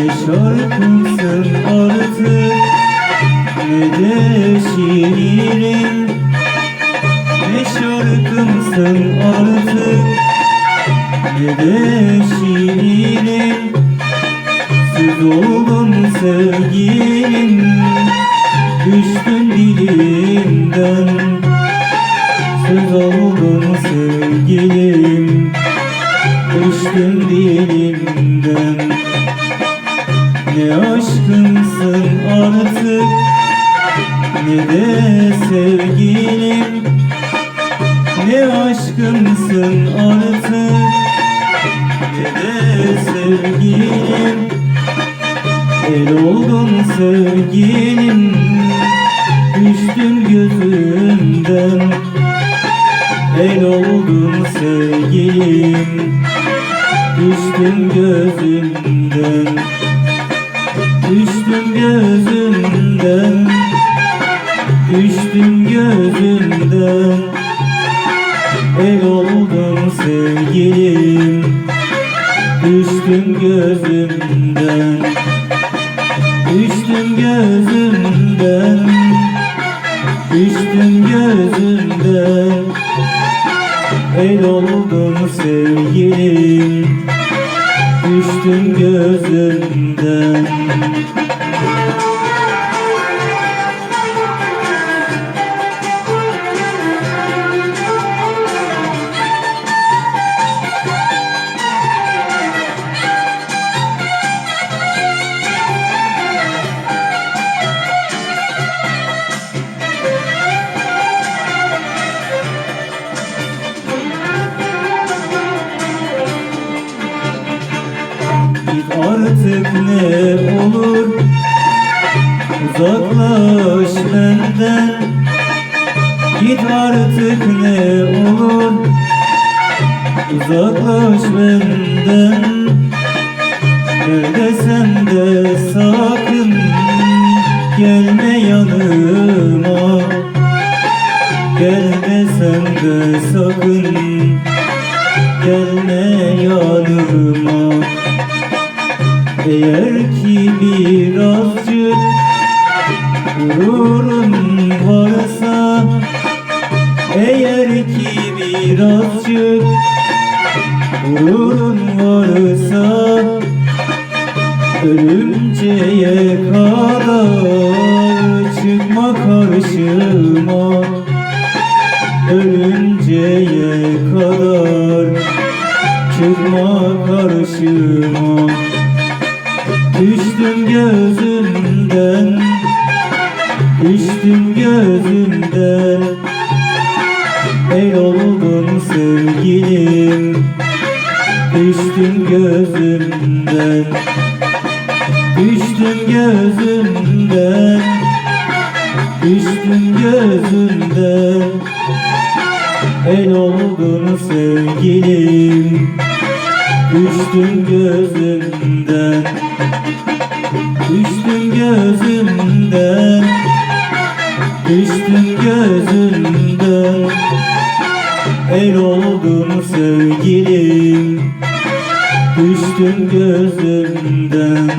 Ne şarkısı artık Ne de şiirin Ne şarkımsın artık Ne de şiirin Siz oldum sevgilim Düştün dilimden. Söz oldum Ne de sevgilim Ne aşkımsın artık Ne de sevgilim? El oldun sevgilim Düştün gözümden. El oldun sevgilim Düştün gözümden. Düştün gözümden Düştün gözümden. El oldun sevgilim. Düştün gözümden. Düştün gözümden. Düştün gözümden. El oldun sevgilim. Düştün gözümden artık ne olur? Uzaklaş benden. Git artık ne olur? Uzaklaş benden. Desem de sakın Gelme yanıma. Gel desem de sakın Gelme yanıma eğer ki birazcık gururun varsa Eğer ki birazcık gururun varsa Ölünceye kadar çıkma karşıma. Ölünceye kadar çıkma karşıma Düştüm gözümden. El oldun sevgilim. Düştüm gözümden. Düştüm gözümden. Düştüm gözümden. El oldun sevgilim. Düştüm gözümden. Düştüm gözümden Düştüm gözümden El oldun sevgilim. Düştüm gözümden